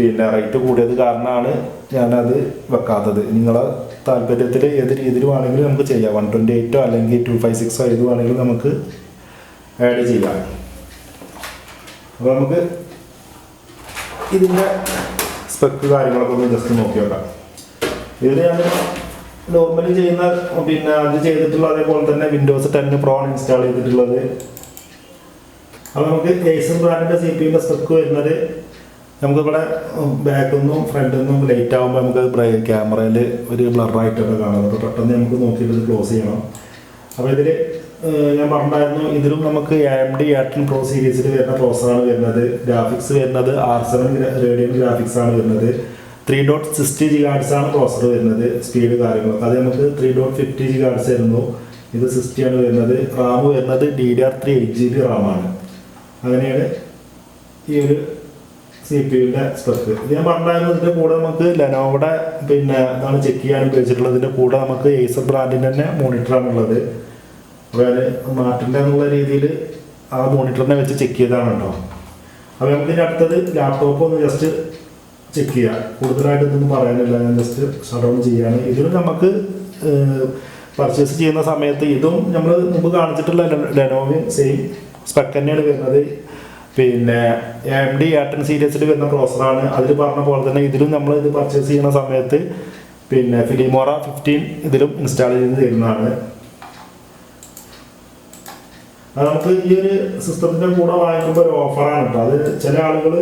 പിന്നെ റേറ്റ് കൂടിയത് കാരണമാണ് ഞാനത് വെക്കാത്തത്. നിങ്ങളെ താല്പര്യത്തിൽ ഏത് രീതിയിൽ വേണമെങ്കിലും നമുക്ക് ചെയ്യാം. വൺ ട്വന്റി എയ്റ്റോ അല്ലെങ്കിൽ ടു ഫൈവ് സിക്സോ ഏത് വേണമെങ്കിലും നമുക്ക് ആഡ് ചെയ്യാം. അപ്പോൾ നമുക്ക് ഇതിന്റെ സ്പെക്ക് കാര്യങ്ങളൊക്കെ ഒന്ന് ജസ്റ്റ് നോക്കി നോക്കാം. ഇതിൽ ഞാൻ നോർമലി ചെയ്യുന്ന പിന്നെ അത് ചെയ്തിട്ടുള്ള അതേപോലെ തന്നെ വിൻഡോസ് ടെൻ പ്രോ ആണ് ഇൻസ്റ്റാൾ ചെയ്തിട്ടുള്ളത്. അപ്പോൾ നമുക്ക് ഏസൺ ബ്രാൻഡിന്റെ സി പി യുടെ സ്പെക്ക് വരുന്നത് നമുക്കിവിടെ ബാക്കിൽ നിന്നും ഫ്രണ്ടിൽ നിന്നും ലൈറ്റ് ആകുമ്പോൾ നമുക്ക് ക്യാമറയിൽ ഒരു ബ്ലറായിട്ടൊക്കെ കാണാം. അപ്പോൾ പെട്ടെന്ന് നമുക്ക് നോക്കിയിട്ട് ക്ലോസ് ചെയ്യണം. അപ്പോൾ ഇതിൽ ഞാൻ പറഞ്ഞായിരുന്നു ഇതിലും നമുക്ക് എം ഡി എയർടെൻ പ്രോ സീരീസിൽ വരുന്ന പ്രോസറാണ് വരുന്നത്. ഗ്രാഫിക്സ് വരുന്നത് ആർ സെവൻ റേഡിയൻ ഗ്രാഫിക്സ് ആണ് വരുന്നത്. Three dot sixty G hertz ആണ് പ്രോസർ വരുന്നത് സ്പീഡ് കാര്യങ്ങളൊക്കെ. അത് നമുക്ക് three dot fifty G hertz ആയിരുന്നു. ഇത് സിക്സ്റ്റി ആണ് വരുന്നത്. റാം വരുന്നത് D D R three eight G B റാമാണ് അങ്ങനെയാണ് ഈ ഒരു സി പി സ്പെക്ക് ഇത് ഞാൻ പറഞ്ഞായിരുന്നു ഇതിന്റെ കൂടെ നമുക്ക് ലെനോയുടെ പിന്നെ ഇതാണ് ചെക്ക് ചെയ്യാൻ ഉപയോഗിച്ചിട്ടുള്ളത്. ഇതിന്റെ കൂടെ നമുക്ക് ഏസർ ബ്രാൻഡിന്റെ തന്നെ മോണിറ്ററാണുള്ളത് അപ്പോൾ അത് മാറ്റണ്ട എന്നുള്ള രീതിയിൽ ആ മോണിറ്ററിനെ വെച്ച് ചെക്ക് ചെയ്താണ് കേട്ടോ അപ്പോൾ നമുക്ക് അടുത്തത് ലാപ്ടോപ്പ് ഒന്ന് ജസ്റ്റ് ചെക്ക് ചെയ്യാം. കൂടുതലായിട്ട് ഇതൊന്നും പറയാനില്ല. ഞാൻ ജസ്റ്റ് ഷട്ട് ഡൗൺ ചെയ്യാണ്. ഇതിലും നമുക്ക് പർച്ചേസ് ചെയ്യുന്ന സമയത്ത് ഇതും നമ്മൾ മുമ്പ് കാണിച്ചിട്ടുള്ള ലെനോവും സെയിം സ്പെക്ക് തന്നെയാണ് വരുന്നത്. പിന്നെ എം ഡി എയർടെൻ സീരീസിൽ വരുന്ന പ്രോസറാണ് അതിൽ പറഞ്ഞ പോലെ തന്നെ ഇതിലും നമ്മൾ ഇത് പർച്ചേസ് ചെയ്യുന്ന സമയത്ത് പിന്നെ ഫിലിമോറ ഫിഫ്റ്റീൻ ഇതിലും ഇൻസ്റ്റാൾ ചെയ്ത് തരുന്നതാണ്. നമുക്ക് ഈ ഒരു സിസ്റ്റത്തിന്റെ കൂടെ വാങ്ങിക്കുമ്പോൾ ഒരു ഓഫറാണ് കേട്ടോ അത് ചില ആളുകൾ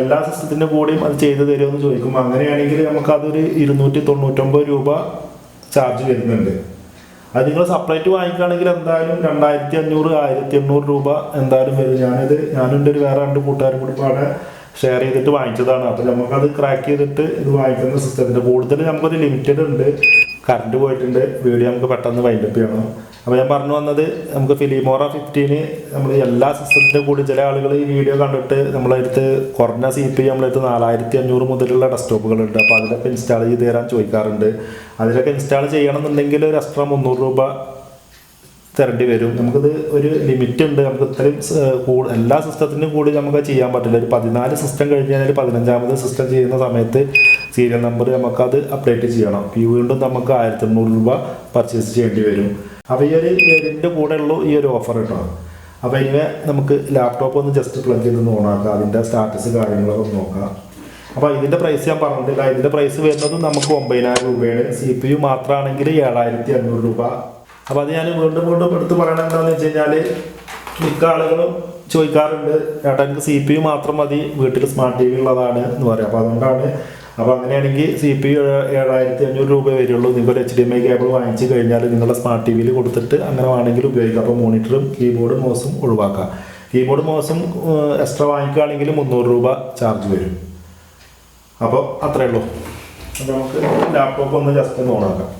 എല്ലാ സിസ്റ്റത്തിന്റെ കൂടെയും അത് ചെയ്തു തരുമെന്ന് ചോദിക്കും. അങ്ങനെയാണെങ്കിൽ നമുക്ക് അതൊരു ഇരുന്നൂറ്റി തൊണ്ണൂറ്റൊമ്പത് രൂപ ചാർജ് വരുന്നുണ്ട്. അത് നിങ്ങൾ സപ്ലൈറ്റ് വാങ്ങിക്കുകയാണെങ്കിൽ എന്തായാലും രണ്ടായിരത്തി അഞ്ഞൂറ് ആയിരത്തി എണ്ണൂറ് രൂപ എന്തായാലും വരും. ഞാനിത് ഞാനും എന്റെ ഒരു വേറെ രണ്ട് കൂട്ടുകാരും കൂടി പാടെ ഷെയർ ചെയ്തിട്ട് വാങ്ങിച്ചതാണ്. അപ്പോൾ നമുക്കത് ക്രാക്ക് ചെയ്തിട്ട് ഇത് വാങ്ങിക്കുന്ന സിസ്റ്റത്തിന്റെ കൂടുതൽ നമുക്കൊരു ലിമിറ്റഡ് ഉണ്ട്. കറണ്ട് പോയിട്ടുണ്ട്. വീഡിയോ നമുക്ക് പെട്ടെന്ന് വൈൻഡപ്പ് ചെയ്യണം. അപ്പോൾ ഞാൻ പറഞ്ഞു വന്നത് നമുക്ക് ഫിലിമോറ ഫിഫ്റ്റീന് നമ്മൾ എല്ലാ സിസ്റ്റത്തിന്റെ കൂടി ചില ആളുകൾ ഈ വീഡിയോ കണ്ടിട്ട് നമ്മളെ അടുത്ത് കുറഞ്ഞ സി പി നമ്മളെ അടുത്ത് നാലായിരത്തി അഞ്ഞൂറ് മുതലുള്ള ഡെസ്ക്ടോപ്പുകളുണ്ട് അപ്പോൾ അതിലൊക്കെ ഇൻസ്റ്റാൾ ചെയ്ത് തരാൻ ചോദിക്കാറുണ്ട്. അതിലൊക്കെ ഇൻസ്റ്റാൾ ചെയ്യണമെന്നുണ്ടെങ്കിൽ ഒരു എക്സ്ട്രാ മുന്നൂറ് രൂപ തരേണ്ടി വരും. നമുക്കിത് ഒരു ലിമിറ്റ് ഉണ്ട്. നമുക്ക് ഇത്രയും എല്ലാ സിസ്റ്റത്തിനും കൂടി നമുക്ക് ചെയ്യാൻ പറ്റില്ല. ഒരു പതിനാല് സിസ്റ്റം കഴിഞ്ഞ് കഴിഞ്ഞാൽ പതിനഞ്ചാമത് സിസ്റ്റം ചെയ്യുന്ന സമയത്ത് സീരിയൽ നമ്പർ നമുക്കത് അപ്ഡേറ്റ് ചെയ്യണം. വീണ്ടും നമുക്ക് ആയിരത്തി എണ്ണൂറ് രൂപ പർച്ചേസ് ചെയ്യേണ്ടി വരും. അപ്പോൾ ഈ ഒരു ഇതിന്റെ കൂടെ ഉള്ളൂ ഈ ഒരു ഓഫർ കേട്ടോ അപ്പോൾ ഇനി നമുക്ക് ലാപ്ടോപ്പ് ഒന്ന് ജസ്റ്റ് പ്ലഗ് ചെയ്ത് ഓണാക്കാം അതിന്റെ സ്റ്റാറ്റസ് കാര്യങ്ങളൊക്കെ നോക്കാം. അപ്പോൾ ഇതിന്റെ പ്രൈസ് ഞാൻ പറഞ്ഞിട്ടില്ല. ഇതിന്റെ പ്രൈസ് വരുന്നത് നമുക്ക് ഒമ്പതിനായിരം രൂപയാണ്. സി പി യു മാത്രമാണെങ്കിൽ ഏഴായിരത്തി അഞ്ഞൂറ് രൂപ. അപ്പോൾ അത് ഞാൻ വീണ്ടും വീണ്ടും എടുത്ത് പറയണത് എന്താണെന്ന് വെച്ച് കഴിഞ്ഞാൽ മിക്ക ആളുകളും ചോദിക്കാറുണ്ട് ചേട്ടാ എനിക്ക് സി പി യു മാത്രം മതി. വീട്ടിൽ സ്മാർട്ട് ടി വി ഉള്ളതാണ് എന്ന് പറയാം. അപ്പോൾ അതുകൊണ്ടാണ് അപ്പോൾ അങ്ങനെയാണെങ്കിൽ സി പി യു ഏഴായിരത്തി അഞ്ഞൂറ് രൂപ വരുള്ളൂ നിങ്ങൾക്ക് H D M I cable വാങ്ങിച്ച് കഴിഞ്ഞാൽ നിങ്ങളുടെ സ്മാർട്ട് ടി വിയിൽ കൊടുത്തിട്ട് അങ്ങനെ വേണമെങ്കിൽ ഉപയോഗിക്കാം. അപ്പോൾ മോണിറ്ററും കീബോർഡും മൗസും ഒഴിവാക്കാം. കീബോർഡ് മൗസും എക്സ്ട്രാ വാങ്ങിക്കുകയാണെങ്കിൽ മുന്നൂറ് രൂപ ചാർജ് വരും. അപ്പോൾ അത്രയേ ഉള്ളൂ. നമുക്ക് ലാപ്ടോപ്പ് ഒന്ന് ജസ്റ്റ് ഒന്ന് ഓണാക്കാം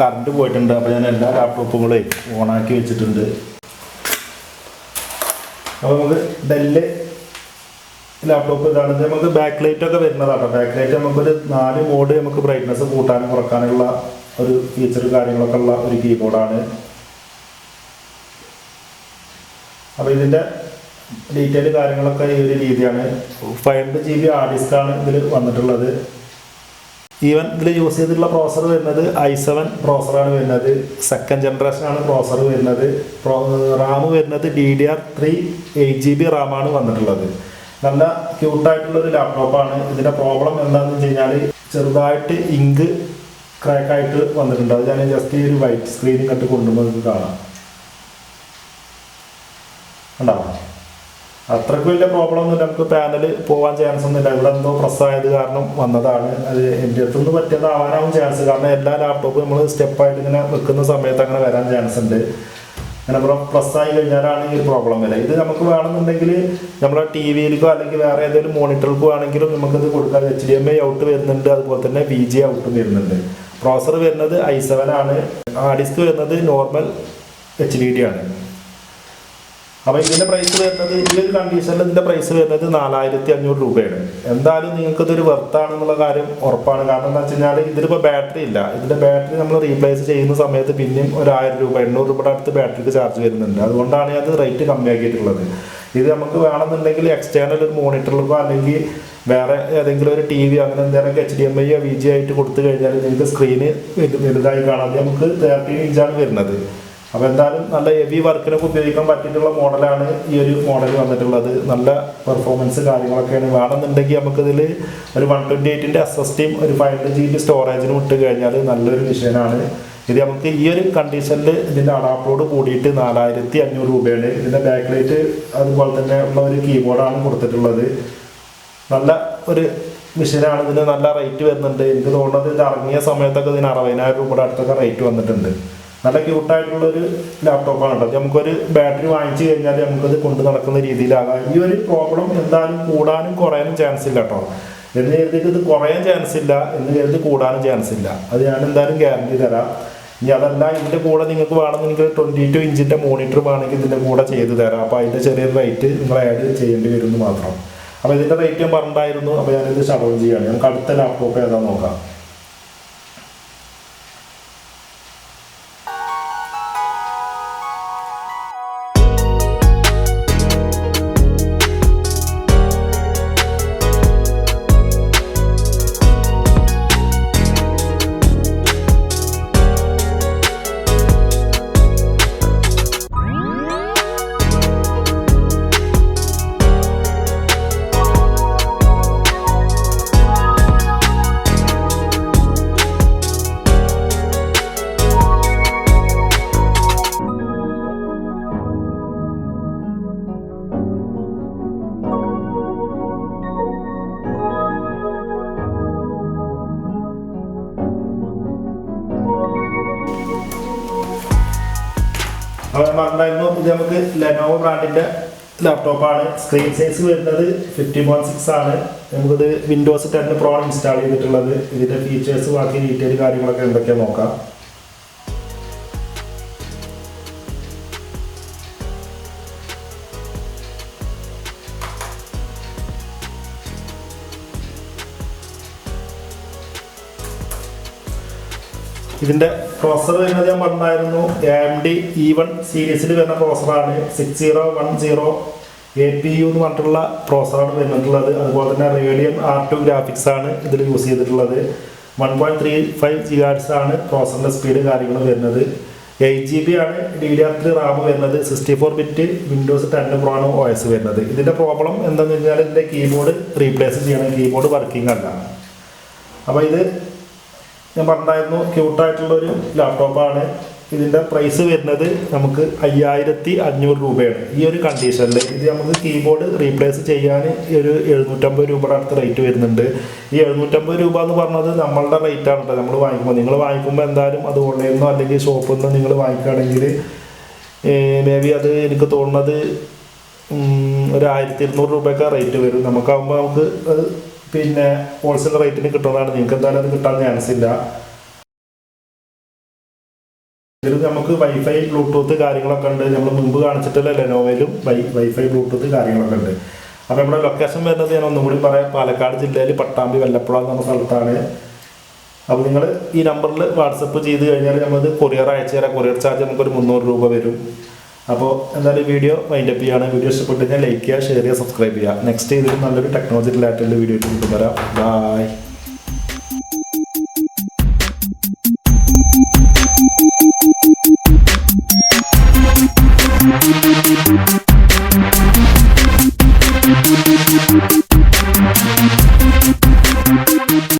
കറണ്ട് പോയിട്ടുണ്ട്. അപ്പോൾ ഞാൻ എല്ലാ ലാപ്ടോപ്പുകളെ ഓണാക്കി വെച്ചിട്ടുണ്ട്. അപ്പോൾ നമുക്ക് ഡെല്ല് ലാപ്ടോപ്പ് ഇതാണ്. നമുക്ക് ബാക്ക് ലൈറ്റ് ഒക്കെ വരുന്നതാണ്. ബാക്ക് ലൈറ്റ് നമുക്കൊരു നാല് മോഡ് നമുക്ക് ബ്രൈറ്റ്നസ് കൂട്ടാനും കുറക്കാനുള്ള ഒരു ഫീച്ചർ കാര്യങ്ങളൊക്കെ ഉള്ള ഒരു കീബോർഡാണ് അപ്പോൾ ഇതിന്റെ ഡീറ്റെയിൽ കാര്യങ്ങളൊക്കെ ഈ ഒരു രീതിയാണ്. Five hundred G B hard ഡിസ്ക്കാണ് ഇതിൽ വന്നിട്ടുള്ളത്. ഈവൻ ഇതിൽ യൂസ് ചെയ്തിട്ടുള്ള പ്രോസർ വരുന്നത് ഐ സെവൻ പ്രോസറാണ് വരുന്നത്. സെക്കൻഡ് ജനറേഷനാണ് പ്രോസർ വരുന്നത്. റാം വരുന്നത് D D R three eight G B റാമാണ് വന്നിട്ടുള്ളത്. നല്ല ക്യൂട്ടായിട്ടുള്ളൊരു ലാപ്ടോപ്പാണ് ഇതിന്റെ പ്രോബ്ലം എന്താണെന്ന് വെച്ച് കഴിഞ്ഞാൽ ചെറുതായിട്ട് ഇങ്ക് ക്രാക്കായിട്ട് വന്നിട്ടുണ്ട്. അത് ഞാൻ ജസ്റ്റ് ഈ ഒരു വൈറ്റ് സ്ക്രീനിൽ കണ്ട് കൊണ്ടുപോകുന്നത് കാണാം. ഉണ്ടാവും അത്രയ്ക്ക് വലിയ പ്രോബ്ലം ഒന്നും നമുക്ക് പാനൽ പോകാൻ ചാൻസ് ഒന്നുമില്ല. ഇവിടെ എന്തോ പ്രസ്സായത് കാരണം വന്നതാണ്. അത് എന്റെ അടുത്തുനിന്ന് പറ്റിയതാവാനാവും ചാൻസ് കാരണം എല്ലാ ലാപ്ടോപ്പും നമ്മൾ സ്റ്റെപ്പായിട്ട് ഇങ്ങനെ വെക്കുന്ന സമയത്ത് അങ്ങനെ വരാൻ ചാൻസ് ഉണ്ട്. അങ്ങനെ പ്ലസ് ആയി കഴിഞ്ഞാലാണ് ഈ ഒരു പ്രോബ്ലം വരിക. ഇത് നമുക്ക് വേണമെന്നുണ്ടെങ്കിൽ നമ്മളെ ടി വിയിലേക്കോ അല്ലെങ്കിൽ വേറെ ഏതെങ്കിലും മോണിറ്ററിൽക്കോ ആണെങ്കിലും നമുക്കിത് കൊടുക്കാൻ H D M I out വരുന്നുണ്ട്. അതുപോലെ തന്നെ വി ജി ഔട്ടും വരുന്നുണ്ട്. പ്രോസർ വരുന്നത് ഐ സെവൻ ആണ്. ആ ഡിസ്ക് വരുന്നത് നോർമൽ എച്ച് ഡി ഡി ആണ്. അപ്പോൾ ഇതിന്റെ പ്രൈസ് വരുന്നത് ഈ ഒരു കണ്ടീഷനിൽ ഇതിന്റെ പ്രൈസ് വരുന്നത് നാലായിരത്തി അഞ്ഞൂറ് രൂപയാണ്. എന്തായാലും നിങ്ങൾക്ക് ഇതൊരു വെർത്താണെന്നുള്ള കാര്യം ഉറപ്പാണ്. കാരണം എന്താ വെച്ച് കഴിഞ്ഞാൽ ഇതിലിപ്പോൾ ബാറ്ററി ഇല്ല. ഇതിന്റെ ബാറ്ററി നമ്മൾ റീപ്ലേസ് ചെയ്യുന്ന സമയത്ത് പിന്നെയും ഒരു ആയിരം രൂപ എണ്ണൂറ് രൂപയുടെ അടുത്ത് ബാറ്ററിക്ക് ചാർജ് വരുന്നുണ്ട്. അതുകൊണ്ടാണ് അത് റേറ്റ് കമ്മിയാക്കിയിട്ടുള്ളത്. ഇത് നമുക്ക് വേണമെന്നുണ്ടെങ്കിൽ എക്സ്റ്റേണൽ ഒരു മോണിറ്ററിലോ അല്ലെങ്കിൽ വേറെ ഏതെങ്കിലും ഒരു ടി വി അങ്ങനെ എന്തെങ്കിലും H D M I V G ആയിട്ട് കൊടുത്തു കഴിഞ്ഞാൽ നിങ്ങൾക്ക് സ്ക്രീന് വലുതായി കാണാതെ നമുക്ക് തേർട്ടീൻ ഇഞ്ചാണ് വരുന്നത്. അപ്പോൾ എന്തായാലും നല്ല ഹെവി വർക്കിനൊക്കെ ഉപയോഗിക്കാൻ പറ്റിയിട്ടുള്ള മോഡലാണ് ഈ ഒരു മോഡൽ വന്നിട്ടുള്ളത്. നല്ല പെർഫോമൻസ് കാര്യങ്ങളൊക്കെയാണ്. വേണമെന്നുണ്ടെങ്കിൽ നമുക്കിതിൽ ഒരു വൺ ട്വന്റി എയ്റ്റിന്റെ ടിയും ഒരു ഫൈവ് ഹൺഡ്രഡ് ജി ബി സ്റ്റോറേജിനും ഇട്ട് കഴിഞ്ഞാൽ നല്ലൊരു മെഷീനാണ് ഇത് നമുക്ക് ഈ ഒരു കണ്ടീഷനിൽ ഇതിന്റെ അഡാപ്റ്റോട് കൂടിയിട്ട് നാലായിരത്തി അഞ്ഞൂറ് രൂപയാണ്. ഇതിന്റെ ബാക്ക് ലൈറ്റ് അതുപോലെ തന്നെ ഉള്ള ഒരു കീബോർഡാണ് കൊടുത്തിട്ടുള്ളത്. നല്ല ഒരു മെഷീനാണ് ഇതിന് നല്ല റേറ്റ് വരുന്നുണ്ട്. എനിക്ക് തോന്നുന്നത് ഇത് ഇറങ്ങിയ സമയത്തൊക്കെ ഇതിന് അറുപതിനായിരം രൂപയുടെ അടുത്തൊക്കെ റേറ്റ് വന്നിട്ടുണ്ട്. നല്ല ക്യൂട്ടായിട്ടുള്ള ഒരു ലാപ്ടോപ്പാണ് കേട്ടോ നമുക്കൊരു ബാറ്ററി വാങ്ങിച്ചു കഴിഞ്ഞാൽ നമുക്കത് കൊണ്ടു നടക്കുന്ന രീതിയിലാകാം. ഈ ഒരു പ്രോബ്ലം എന്തായാലും കൂടാനും കുറയാനും ചാൻസ് ഇല്ല കേട്ടോ. എന്ന് കരുതിയിട്ട് ഇത് കുറയാൻ ചാൻസ് ഇല്ല. എന്ന് കരുതി കൂടാനും ചാൻസ് ഇല്ല. അത് ഞാൻ എന്തായാലും ഗ്യാരണ്ടി തരാം. ഇനി അതല്ല ഇതിന്റെ കൂടെ നിങ്ങൾക്ക് വേണമെന്നുണ്ടെങ്കിൽ ട്വന്റി ടു ഇഞ്ചിന്റെ മോണിറ്റർ വേണമെങ്കിൽ ഇതിന്റെ കൂടെ ചെയ്ത് തരാം. അപ്പോൾ അതിന്റെ ചെറിയൊരു റേറ്റ് നിങ്ങൾ ആഡ് ചെയ്യേണ്ടി വരുമെന്ന് മാത്രം. അപ്പോൾ ഇതിന്റെ റേറ്റ് ഞാൻ പറഞ്ഞിട്ടുണ്ടായിരുന്നു. അപ്പോൾ ഞാനിത് ഷടവും ചെയ്യുകയാണ്. നമുക്ക് അടുത്ത ലാപ്ടോപ്പ് ഏതാണെന്ന് നോക്കാം. ഇത് നമുക്ക് ലെനോവോ ബ്രാൻഡിന്റെ ലാപ്ടോപ്പാണ് സ്ക്രീൻ സൈസ് വരുന്നത് ഫിഫ്റ്റി പോയിന്റ് സിക്സ് ആണ്. നമുക്കിത് വിൻഡോസ് ടെൻ പ്രോ ഇൻസ്റ്റാൾ ചെയ്തിട്ടുള്ളത്. ഇതിന്റെ ഫീച്ചേഴ്സ് ബാക്കി ഡീറ്റെയിൽ കാര്യങ്ങളൊക്കെ എന്തൊക്കെയാ നോക്കാം. ഇതിന്റെ പ്രോസർ വരുന്നത് ഞാൻ പറഞ്ഞായിരുന്നു. എ ഡി ഇ വൺ സീരീസിൽ വരുന്ന പ്രോസറാണ് six zero one zero A P U എന്ന് പറഞ്ഞിട്ടുള്ള പ്രോസറാണ് വരുന്നിട്ടുള്ളത് അതുപോലെ തന്നെ റേഡിയൻ ആർ ടു ഗ്രാഫിക്സ് ആണ് ഇതിൽ യൂസ് ചെയ്തിട്ടുള്ളത്. One point three five G hertz ആണ് പ്രോസറിന്റെ സ്പീഡ് കാര്യങ്ങൾ വരുന്നത്. എയ്റ്റ് ജി ബി ആണ് D D R three RAM വരുന്നത്. Sixty four bit Windows ten pro ആണ് ഒ എസ് വരുന്നത്. ഇതിന്റെ പ്രോബ്ലം എന്താണെന്ന് വെച്ചാൽ ഇതിന്റെ കീബോർഡ് റീപ്ലേസ് ചെയ്യണം. കീബോർഡ് വർക്കിംഗ് അല്ല. അപ്പോൾ ഇത് ഞാൻ പറഞ്ഞായിരുന്നു ക്യൂട്ടായിട്ടുള്ള ഒരു ലാപ്ടോപ്പാണ് ഇതിന്റെ പ്രൈസ് വരുന്നത് നമുക്ക് അയ്യായിരത്തി അഞ്ഞൂറ് രൂപയാണ്. ഈ ഒരു കണ്ടീഷനിൽ ഇത് നമുക്ക് കീബോർഡ് റീപ്ലേസ് ചെയ്യാൻ ഈ ഒരു എഴുന്നൂറ്റമ്പത് രൂപയുടെ അടുത്ത് റേറ്റ് വരുന്നുണ്ട്. ഈ എഴുന്നൂറ്റമ്പത് രൂപ എന്ന് പറഞ്ഞത് നമ്മളുടെ റേറ്റ് ആണ് കേട്ടോ നമ്മൾ വാങ്ങിക്കുമ്പോൾ നിങ്ങൾ വാങ്ങിക്കുമ്പോൾ എന്തായാലും അത് ഓൺലൈനിൽ നിന്നോ അല്ലെങ്കിൽ ഷോപ്പിൽ നിന്നോ നിങ്ങൾ വാങ്ങിക്കുകയാണെങ്കിൽ മേ ബി അത് എനിക്ക് തോന്നുന്നത് ഒരു ആയിരത്തി ഇരുന്നൂറ് രൂപയൊക്കെ റേറ്റ് വരും. നമുക്കാകുമ്പോൾ നമുക്ക് പിന്നെ ഹോൾസെയിൽ റേറ്റിന് കിട്ടുന്നതാണ്. നിങ്ങൾക്ക് എന്തായാലും അത് കിട്ടാൻ ചാൻസ് ഇല്ല. ഇതിൽ നമുക്ക് വൈഫൈ ബ്ലൂടൂത്ത് കാര്യങ്ങളൊക്കെ ഉണ്ട്. നമ്മൾ മുമ്പ് കാണിച്ചിട്ടില്ല ലെനോവയിലും വൈ വൈഫൈ ബ്ലൂടൂത്ത് കാര്യങ്ങളൊക്കെ ഉണ്ട്. അപ്പോൾ നമ്മുടെ ലൊക്കേഷൻ വരുന്നത് ഞാൻ ഒന്നും കൂടി പറയാം. പാലക്കാട് ജില്ലയിൽ പട്ടാമ്പി വല്ലപ്പുഴ എന്ന് സ്ഥലത്താണ്. അപ്പോൾ നിങ്ങൾ ഈ നമ്പറിൽ വാട്സപ്പ് ചെയ്ത് കഴിഞ്ഞാൽ നമ്മളത് കൊറിയർ അയച്ചു തരാം. കൊറിയർ ചാർജ് നമുക്കൊരു മുന്നൂറ് രൂപ വരും. അപ്പോൾ എന്തായാലും വീഡിയോ വൈൻഡപ്പ് ചെയ്യുകയാണ് വീഡിയോ ഇഷ്ടപ്പെട്ടു കഴിഞ്ഞാൽ ലൈക്ക് ചെയ്യുക ഷെയർ ചെയ്യുക സബ്സ്ക്രൈബ് ചെയ്യുക. നെക്സ്റ്റ് ഇതിൽ നല്ലൊരു ടെക്നോളജി റിലേറ്റഡ് വീഡിയോ കൊണ്ടുവരാം ബൈ